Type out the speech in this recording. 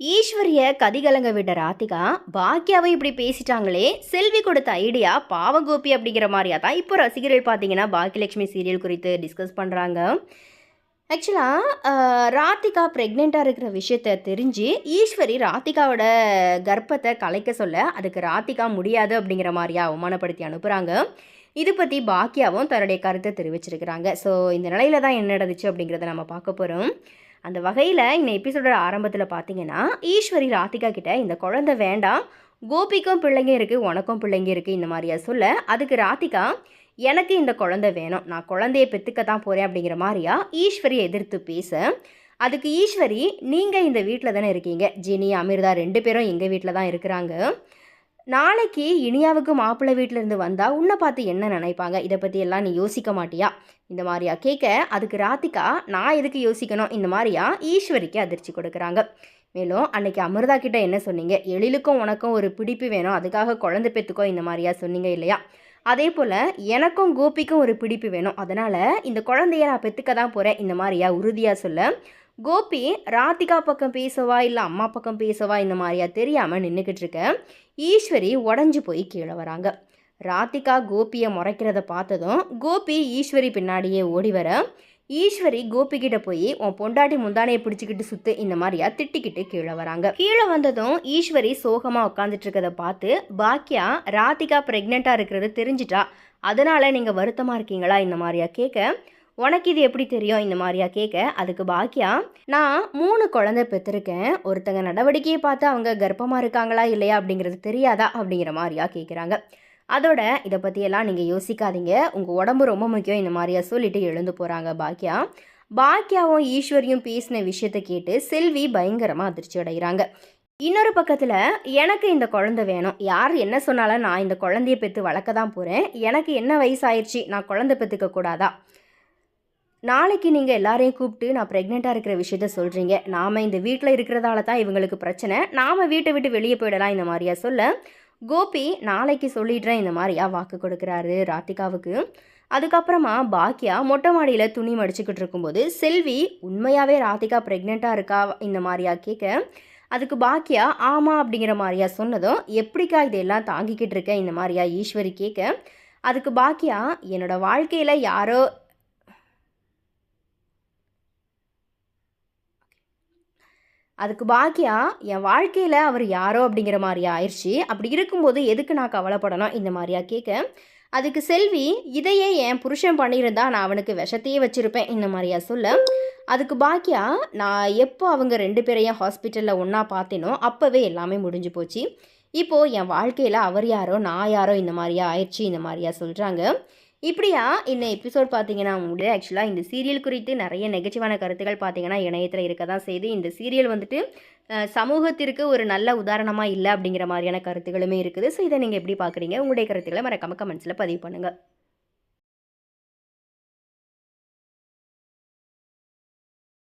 ஈஸ்வரிய கதிகலங்க விட்ட ராதிகா பாக்கியாவை இப்படி பேசிட்டாங்களே செல்வி கொடுத்த ஐடியா பாவகோபி அப்படிங்கிற மாதிரியா? தான் இப்போ ரசிகர்கள் பார்த்தீங்கன்னா பாக்கியலட்சுமி சீரியல் குறித்து டிஸ்கஸ் பண்ணுறாங்க ஆக்சுவலாக ராதிகா ப்ரெக்னெண்ட்டாக இருக்கிற விஷயத்த தெரிஞ்சு ஈஸ்வரி ராதிகாவோட கர்ப்பத்தை கலைக்க சொல்ல அதுக்கு ராதிகா முடியாது அப்படிங்கிற மாதிரியா அவமானப்படுத்தி அனுப்புகிறாங்க இது பற்றி பாக்கியாவும் தன்னுடைய கருத்தை தெரிவிச்சிருக்கிறாங்க. ஸோ இந்த நிலையில தான் என்ன நடந்துச்சு அப்படிங்கிறத நம்ம பார்க்க போகிறோம் அந்த வகையில் இந்த எபிசோடோட ஆரம்பத்தில் பார்த்தீங்கன்னா ஈஸ்வரி ராதிகா கிட்ட இந்த குழந்தை வேண்டாம் கோபிக்கும் பிள்ளைங்க இருக்குது உனக்கும் பிள்ளைங்க இருக்குது இந்த மாதிரியா சொல்ல அதுக்கு ராதிகா எனக்கு இந்த குழந்தை வேணும் நான் குழந்தைய பெற்றுக்க தான் போகிறேன் அப்படிங்கிற மாதிரியா ஈஸ்வரி எதிர்த்து பேச அதுக்கு ஈஸ்வரி நீங்கள் இந்த வீட்டில் தானே இருக்கீங்க ஜினி அமிர்தா ரெண்டு பேரும் எங்கள் வீட்டில் தான் இருக்கிறாங்க நாளைக்கு இனியாவுக்கு மாப்பிள்ளை வீட்டிலேருந்து வந்தால் உன்னை பார்த்து என்ன நினைப்பாங்க? இதை பற்றி எல்லாம் நீ யோசிக்க மாட்டியா? இந்த மாதிரியா கேட்க அதுக்கு ராத்திகா நான் எதுக்கு யோசிக்கணும்? இந்த மாதிரியா ஈஸ்வரிக்கு அதிர்ச்சி கொடுக்குறாங்க. மேலும் அன்னைக்கு அமிர்தா கிட்ட என்ன சொன்னீங்க? எழிலுக்கும் உனக்கும் ஒரு பிடிப்பு வேணும். அதுக்காக குழந்தை பெற்றுக்கோ இந்த மாதிரியா சொன்னீங்க இல்லையா? அதே போல் எனக்கும் கோபிக்கும் ஒரு பிடிப்பு வேணும். அதனால் இந்த குழந்தைய நான் பெற்றுக்க தான் போகிறேன் இந்த மாதிரியா உறுதியாக சொல்ல கோபி ராதிகா பக்கம் பேசவா இல்லை அம்மா பக்கம் பேசவா இந்த மாதிரியா தெரியாமல் நின்றுக்கிட்டு இருக்க. ஈஸ்வரி உடஞ்சி போய் கீழே வராங்க. ராதிகா கோபியை முறைக்கிறத பார்த்ததும் கோபி ஈஸ்வரி பின்னாடியே ஓடி வர. ஈஸ்வரி கோபிகிட்ட போய் உன் பொண்டாட்டி முந்தானையை பிடிச்சிக்கிட்டு சுத்து இந்த மாதிரியா? திட்டிக்கிட்டு கீழே வராங்க. கீழே வந்ததும் ஈஸ்வரி சோகமாக உட்காந்துட்டு இருக்கதை பார்த்து பாக்கியா ராதிகா ப்ரெக்னெண்ட்டாக இருக்கிறது தெரிஞ்சிட்டா? அதனால நீங்கள் வருத்தமாக இருக்கீங்களா? இந்த மாதிரியா கேட்க உனக்கு இது எப்படி தெரியும்? இந்த மாதிரியா கேட்க அதுக்கு பாக்கியா நான் மூணு குழந்தை பெற்றிருக்கேன். ஒருத்தங்க நடவடிக்கையை பார்த்து அவங்க கர்ப்பமாக இருக்காங்களா இல்லையா அப்படிங்கிறது தெரியாதா அப்படிங்கிற மாதிரியா கேட்குறாங்க அதோட இதை பற்றியெல்லாம் நீங்கள் யோசிக்காதீங்க. உங்கள் உடம்பு ரொம்ப முக்கியம். இந்த மாதிரியா சொல்லிட்டு எழுந்து போகிறாங்க பாக்கியா. பாக்கியாவும் ஈஸ்வரியும் பேசின விஷயத்தை கேட்டு செல்வி பயங்கரமாக அதிர்ச்சி அடைகிறாங்க. இன்னொரு பக்கத்தில் எனக்கு இந்த குழந்தை வேணும். யார் என்ன சொன்னாலும் நான் இந்த குழந்தைய பெற்று வளர்க்க தான் போகிறேன் எனக்கு என்ன வயசாயிருச்சு? நான் குழந்தை பெற்றுக்க கூடாதா? நாளைக்கு நீங்கள் எல்லாரையும் கூப்பிட்டு நான் ப்ரெக்னெண்ட்டாக இருக்கிற விஷயத்த சொல்கிறீங்க நாம் இந்த வீட்டில் இருக்கிறதால தான் இவங்களுக்கு பிரச்சனை. நாம் வீட்டை விட்டு வெளியே போயிடலாம் இந்த மாதிரியா? சொல்ல கோபி நாளைக்கு சொல்லிடுறேன் இந்த மாதிரியா வாக்கு கொடுக்குறாரு ராதிகாவுக்கு. அதுக்கப்புறமா பாக்கியா மொட்டை மாடியில் துணி மடிச்சுக்கிட்டு இருக்கும்போது செல்வி உண்மையாகவே ராதிகா ப்ரெக்னெண்ட்டாக இருக்கா? இந்த மாதிரியா? கேட்க அதுக்கு பாக்கியா ஆமாம் அப்படிங்கிற மாதிரியா சொன்னதும் எப்படிக்கா இதெல்லாம் தாங்கிக்கிட்டு இருக்கேன் இந்த மாதிரியா? ஈஸ்வரி கேட்க அதுக்கு பாக்கியா என்னோட வாழ்க்கையில் யாரோ அதுக்கு பாக்கியா என் வாழ்க்கையில் அவர் யாரோ அப்படிங்கிற மாதிரியா ஆயிடுச்சு. அப்படி இருக்கும்போது எதுக்கு நான் கவலைப்படணும்? இந்த மாதிரியா கேட்க அதுக்கு செல்வி இதையே என் புருஷன் பண்ணியிருந்தா நான் அவனுக்கு விஷத்தையே வச்சுருப்பேன். இந்த மாதிரியா சொல்ல. அதுக்கு பாக்கியா நான் எப்போ அவங்க ரெண்டு பேரையும் ஹாஸ்பிட்டலில் ஒன்றா பார்த்தேனோ அப்போவே எல்லாமே முடிஞ்சு போச்சு. இப்போது என் வாழ்க்கையில் அவர் யாரோ நான் யாரோ இந்த மாதிரியா ஆயிடுச்சு இந்த மாதிரியா சொல்கிறாங்க இப்படியா? இந்த எபிசோட் பார்த்தீங்கன்னா உங்களுக்கு ஆக்சுவலாக இந்த சீரியல் குறித்து நிறைய நெகட்டிவான கருத்துக்கள் பார்த்தீங்கன்னா இணையத்தில் இருக்க தான் செய்து இந்த சீரியல் வந்துட்டு சமூகத்திற்கு ஒரு நல்ல உதாரணமாக இல்லை அப்படிங்கிற மாதிரியான கருத்துக்களுமே இருக்குது. ஸோ இதை நீங்கள் எப்படி பார்க்குறீங்க உங்களுடைய கருத்துக்களை மறக்காம கமெண்ட்ஸில் பதிவு பண்ணுங்கள்